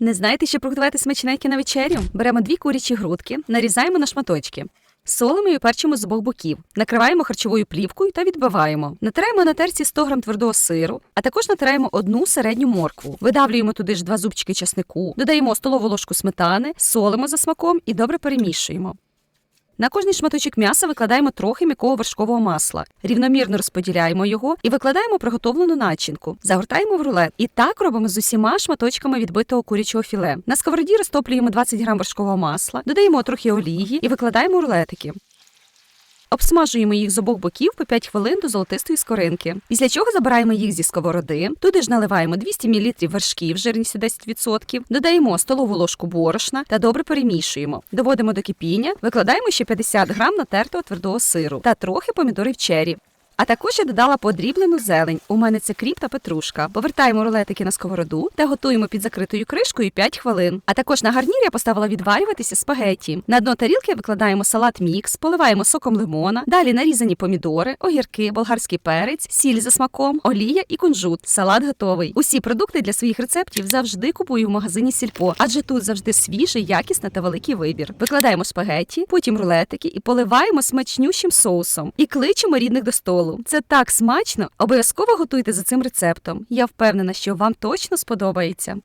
Не знаєте, що приготувати смачненьке на вечерю? Беремо дві курячі грудки, нарізаємо на шматочки. Солимо і перчимо з обох боків, накриваємо харчовою плівкою та відбиваємо. Натираємо на терці 100 г твердого сиру, а також натираємо одну середню моркву. Видавлюємо туди ж два зубчики часнику, додаємо столову ложку сметани, солимо за смаком і добре перемішуємо. На кожний шматочок м'яса викладаємо трохи м'якого вершкового масла, рівномірно розподіляємо його і викладаємо приготовлену начинку, загортаємо в рулет. І так робимо з усіма шматочками відбитого курячого філе. На сковороді розтоплюємо 20 грам вершкового масла, додаємо трохи олії і викладаємо рулетики. Обсмажуємо їх з обох боків по 5 хвилин до золотистої скоринки. Після чого забираємо їх зі сковороди. Туди ж наливаємо 200 мл вершків жирністю 10%, додаємо столову ложку борошна та добре перемішуємо. Доводимо до кипіння, викладаємо ще 50 грам натертого твердого сиру та трохи помідорів чері. А також я додала подріблену зелень. У мене це кріп та петрушка. Повертаємо рулетики на сковороду та готуємо під закритою кришкою 5 хвилин. А також на гарнір я поставила відварюватися спагетті. На дно тарілки викладаємо салат мікс, поливаємо соком лимона, далі нарізані помідори, огірки, болгарський перець, сіль за смаком, олія і кунжут. Салат готовий. Усі продукти для своїх рецептів завжди купую в магазині Сільпо, адже тут завжди свіжий, якісний та великий вибір. Викладаємо спагетті, потім рулетики і поливаємо смачнющим соусом. І кличемо рідних до столу. Це так смачно. Обов'язково готуйте за цим рецептом. Я впевнена, що вам точно сподобається.